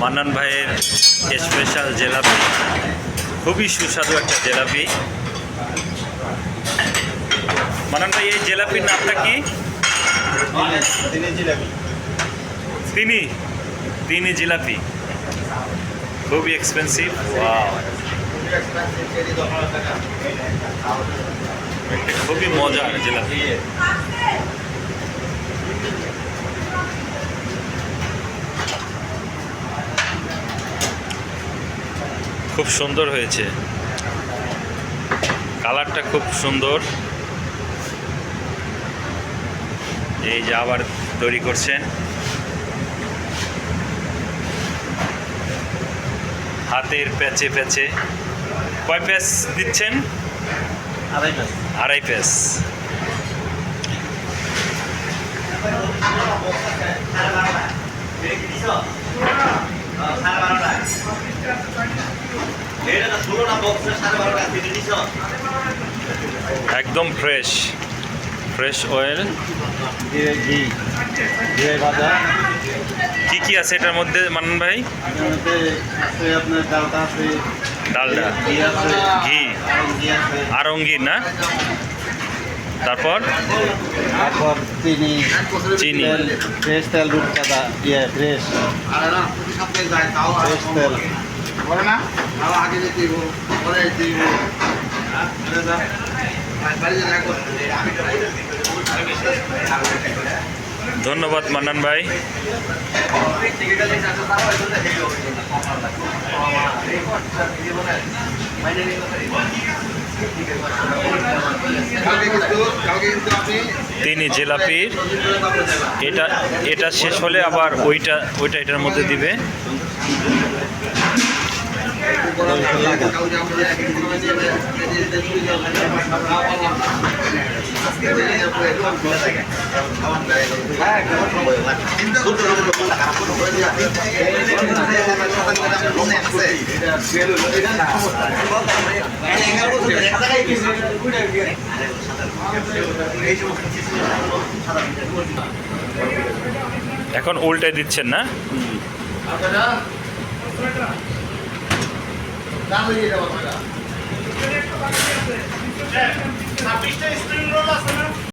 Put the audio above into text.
মান্নান ভাইয়ের স্পেশাল জেলাপি। খুবই সুস্বাদু একটা জেলাপি। মান্নান ভাই, এই জেলাপির নামটা কি? তিনি তিনি জিলাপি। খুবই এক্সপেন্সিভ খুবই মজার জিলাপি। খুব সুন্দর হয়েছে। কালারটা খুব সুন্দর। এই যে আবার তৈরি করছেন। হাতের প্যাচে প্যাচে। কয় প্যাচ দিচ্ছেন? আড়াই প্যাচ। একদম ফ্রেশ ফ্রেশ অয়েল ঘি ভাজা কি কি আছে এটার মধ্যে মান্নান ভাই? আপনার ডালটা আছে ঘি আরঙ্গি না? তারপর? তারপর চিনি চিনি। ফ্রেশ তেল রূপচাঁদা ইয়ে ফ্রেশ। ফ্রেশ তেল। ধন্যবাদ মান্নান ভাই। তিনি জিলাপির এটা এটা শেষ হলে আবার ওইটা ওইটা এটার মধ্যে দিবে। এখন উল্টে দিচ্ছেন না? ছাব্বিশটা স্প্রিং রোল আছে না?